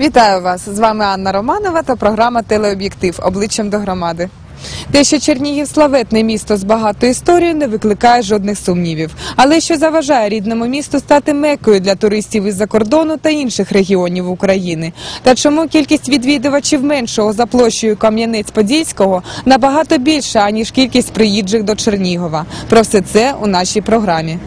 Вітаю вас! З вами Анна Романова та програма Телеоб'єктив обличчям до громади. Те, що Чернігів славетне місто з багатою історією, не викликає жодних сумнівів. Але що заважає рідному місту стати мекою для туристів із-за кордону та інших регіонів України? Та чому кількість відвідувачів меншого за площею Кам'янець-Подільського набагато більша, аніж кількість приїжджих до Чернігова? Про все це у нашій програмі.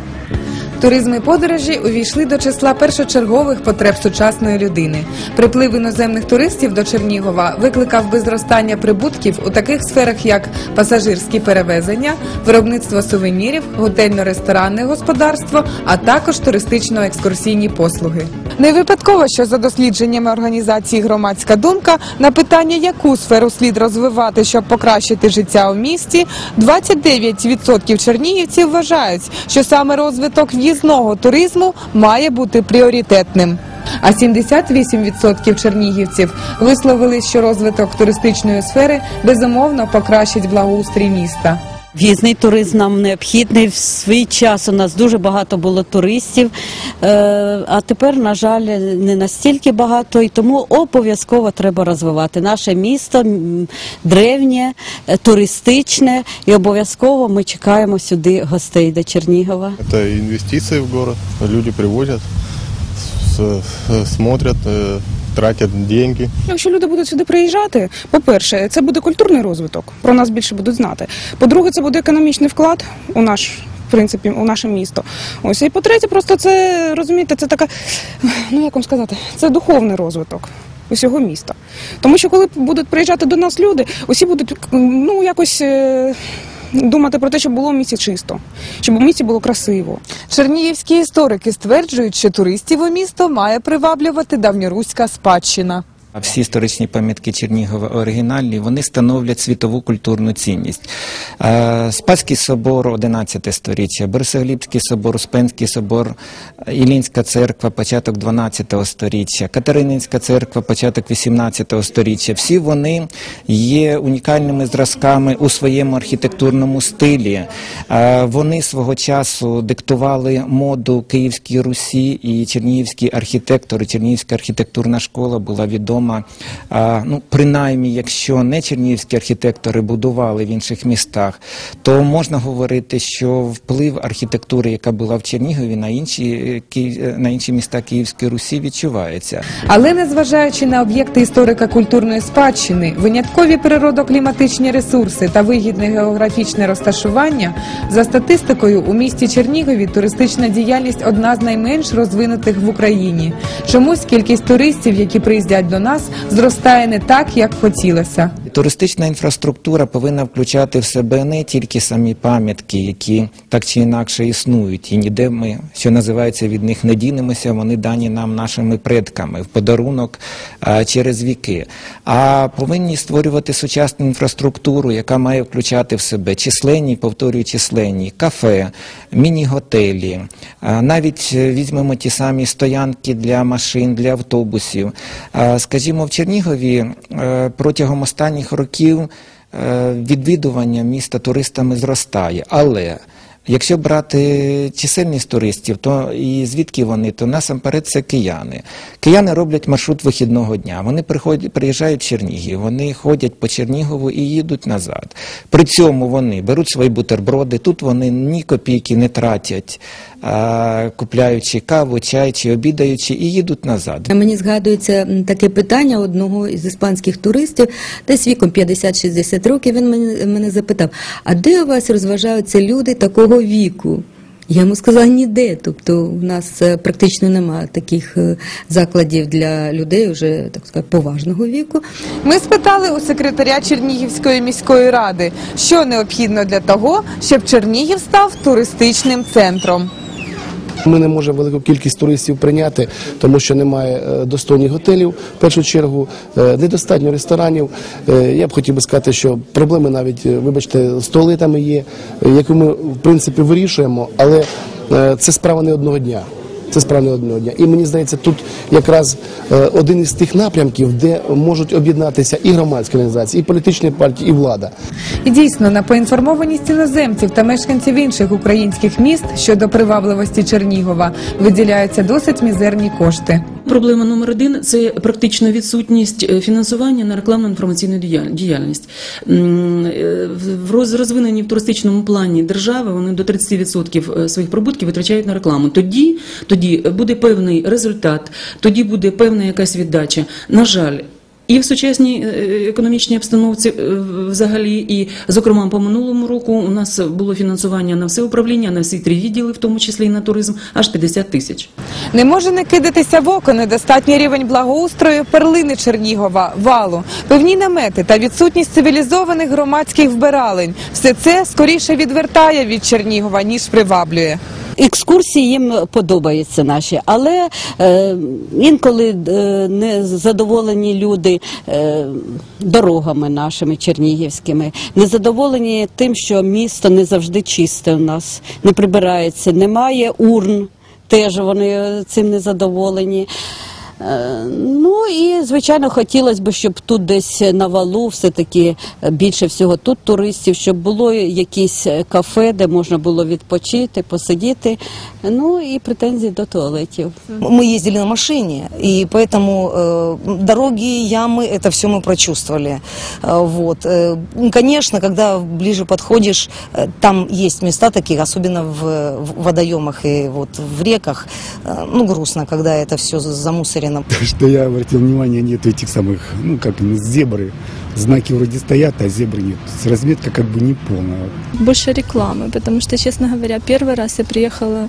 Туризм і подорожі увійшли до числа першочергових потреб сучасної людини. Приплив іноземних туристів до Чернігова викликав би зростання прибутків у таких сферах, як пасажирські перевезення, виробництво сувенірів, готельно-ресторанне господарство, а також туристично-екскурсійні послуги. Не випадково, що за дослідженнями організації Громадська думка на питання, яку сферу слід розвивати, щоб покращити життя у місті, 29% чернігівців вважають, що саме розвиток в'їзного туризму має бути пріоритетним. А 78% чернігівців висловили, що розвиток туристичної сфери безумовно покращить благоустрій міста. В'їзний туризм нам необхідний. В свій час у нас дуже багато було туристів, е, а тепер, на жаль, не настільки багато, і тому обов'язково треба розвивати наше місто древнє, е, туристичне, і обов'язково ми чекаємо сюди гостей до Чернігова. Это инвестиции в город. Люди привозят, с- э, деньги. Якщо люди будуть сюди приїжджати, по-перше, це буде культурний розвиток, про нас більше будуть знати. По-друге, це буде економічний вклад у наш. В принципі, у наше місто. Ось і по-третє, просто це розумієте, це така, ну як вам сказати, це духовний розвиток усього міста. Тому що коли будуть приїжджати до нас люди, усі будуть ну якось е, думати про те, щоб було в місті чисто, щоб у місті було красиво. Чернігівські історики стверджують, що туристів у місто має приваблювати давньоруська спадщина. Всі історичні пам'ятки Чернігова оригінальні, вони становлять світову культурну цінність. Спаський собор 11 сторіччя, Борисоглібський собор, Успенський собор, Ілінська церква, початок 12 сторіччя, Катерининська церква, початок 18 сторіччя. Всі вони є унікальними зразками у своєму архітектурному стилі. Вони свого часу диктували моду Київській Русі і чернігівські архітектори, Чернігівська архітектурна школа була відома. А, Ну, принаймні, якщо не чернігівські архітектори будували в інших містах, то можна говорити, що вплив архітектури, яка була в Чернігові, на інші, на інші міста Київської Русі відчувається. Але незважаючи на об'єкти історико-культурної спадщини, виняткові природокліматичні ресурси та вигідне географічне розташування, за статистикою у місті Чернігові туристична діяльність одна з найменш розвинутих в Україні. Чомусь кількість туристів, які приїздять до нас, зростає не так, як хотілося. Туристична інфраструктура повинна включати в себе не тільки самі пам'ятки, які так чи інакше існують, і ніде ми, що називається, від них не дінемося, вони дані нам нашими предками в подарунок через віки. А повинні створювати сучасну інфраструктуру, яка має включати в себе численні, повторюю, численні кафе, міні-готелі, навіть е, візьмемо ті самі стоянки для машин, для автобусів. Скажімо, в Чернігові е, протягом останніх років е, відвідування міста туристами зростає, але Якщо брати чисельність туристів, то і звідки вони, то насамперед це кияни. Кияни роблять маршрут вихідного дня. Вони приходять, приїжджають в Чернігів, вони ходять по Чернігову і їдуть назад. При цьому вони беруть свої бутерброди. Тут вони ні копійки не тратять, а, купляючи каву, чай чи обідаючи, і їдуть назад. Мені згадується таке питання одного із іспанських туристів, десь віком 50-60 років. Він мене, мене запитав: а де у вас розважаються люди такого віку? Я йому сказала ніде. Тобто у нас е, практично немає таких е, закладів для людей вже так сказати, поважного віку. Ми спитали у секретаря Чернігівської міської ради, що необхідно для того, щоб Чернігів став туристичним центром. Ми не можемо велику кількість туристів прийняти, тому що немає е, достойних готелів. В першу чергу е, недостатньо ресторанів. Е, Я б хотів би сказати, що проблеми навіть, вибачте, з туалетами є, яку ми в принципі вирішуємо, але це справа не одного дня. Це справа одного дня. І мені здається, тут якраз е, один із тих напрямків, де можуть об'єднатися і громадські організації, і політичні партії, і влада. І дійсно, на поінформованість іноземців та мешканців інших українських міст щодо привабливості Чернігова виділяються досить мізерні кошти. Проблема номер один це практично відсутність е, фінансування на рекламно-інформаційну діяль- діяльність. Е, В роз- розвиненій в туристичному плані держави вони до 30% своїх прибутків витрачають на рекламу. Тоді, тоді буде певний результат, тоді буде певна якась віддача. На жаль. І в сучасній е, економічній обстановці е, взагалі, і зокрема по минулому року у нас було фінансування на все управління, на всі три відділи, в тому числі і на туризм, аж 50 тисяч. Не може не кидатися в око недостатній рівень благоустрою перлини Чернігова, валу, певні намети та відсутність цивілізованих громадських вбиралень. Все це скоріше відвертає від Чернігова, ніж приваблює. Екскурсії їм подобаються наші, але е, інколи е, не задоволені люди е, дорогами нашими чернігівськими, не задоволені тим, що місто не завжди чисте у нас, не прибирається, немає урн. Теж вони цим не задоволені. Е, Ну і звичайно хотілося б, щоб тут десь на валу все-таки е, більше всього тут туристів, щоб було якісь е, кафе, де можна було відпочити, посидіти. Ну і претензії до туалетів. Мы ездили на машине, и поэтому э, дороги, ямы, это все мы прочувствовали. Э, вот. Э, ну, конечно, когда ближе подходишь, э, там есть места такие, особенно в, в водоемах и вот в реках. Э, ну, грустно, когда это все замусорено. что я обратил внимание, нет этих самых, ну, как они, зебры. Знаки вроде стоят, а зебры нет. Разметка как бы не полная. больше рекламы, потому что, честно говоря, первый раз я приехала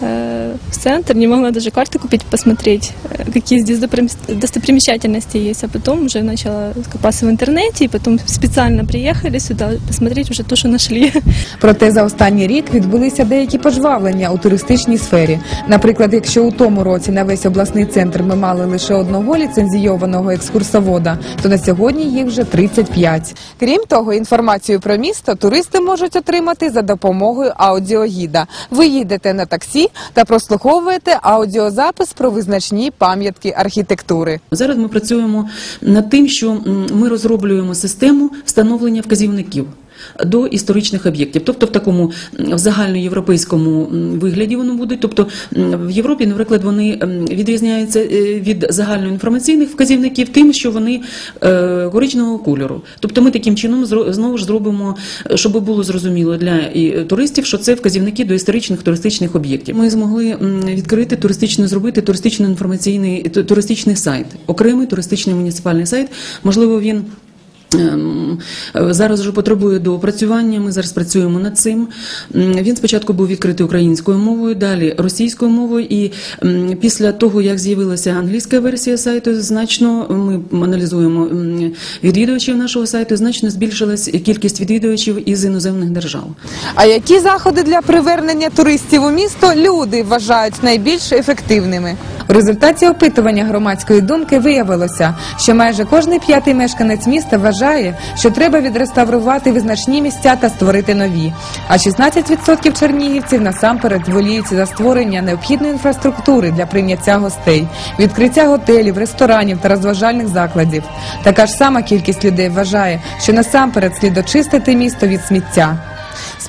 э, в центр, не могла даже карты купить, посмотреть, э, какие здесь доприм- достопримечательности есть, а потом уже начала копаться в интернете, и потом специально приехали сюда посмотреть уже то, что нашли. Проте за останній рік відбулися деякі пожвавлення у туристичній сфері. Наприклад, якщо у тому році на весь обласний центр ми мали лише одного ліцензійованого екскурсовода, то на сьогодні їх вже 35. Крім того, інформацію про місто туристи можуть отримати за допомогою аудіогіда. Ви їдете на таксі та прослуховуєте аудіозапис про визначні пам'ятки архітектури. Зараз ми працюємо над тим, що ми розроблюємо систему встановлення вказівників. До історичних об'єктів, тобто в такому в загальноєвропейському вигляді воно буде. Тобто в Європі, наприклад, вони відрізняються е, від загальноінформаційних вказівників тим, що вони е, коричневого кольору. Тобто ми таким чином знову ж зробимо, е, щоб було зрозуміло для туристів, що це вказівники до історичних туристичних об'єктів. Ми змогли відкрити туристично, зробити туристично інформаційний туристичний сайт, окремий туристичний муніципальний сайт. Можливо, він. Ем, Зараз вже потребує доопрацювання. Ми зараз працюємо над цим. Він спочатку був відкритий українською мовою, далі російською мовою. І після того, як з'явилася англійська версія сайту, значно ми аналізуємо відвідувачів нашого сайту, значно збільшилась кількість відвідувачів із іноземних держав. А які заходи для привернення туристів у місто люди вважають найбільш ефективними? У результаті опитування громадської думки виявилося, що майже кожний п'ятий мешканець міста вважає, що треба відреставрувати визначні місця та створити нові. А 16% чернігівців насамперед воліють за створення необхідної інфраструктури для прийняття гостей, відкриття готелів, ресторанів та розважальних закладів. Така ж сама кількість людей вважає, що насамперед слід очистити місто від сміття.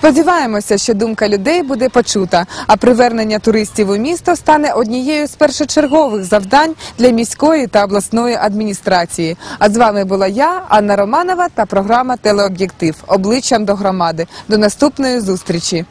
Сподіваємося, що думка людей буде почута, а привернення туристів у місто стане однією з першочергових завдань для міської та обласної адміністрації. А з вами була я, Анна Романова та програма Телеоб'єктив обличчям до громади. До наступної зустрічі.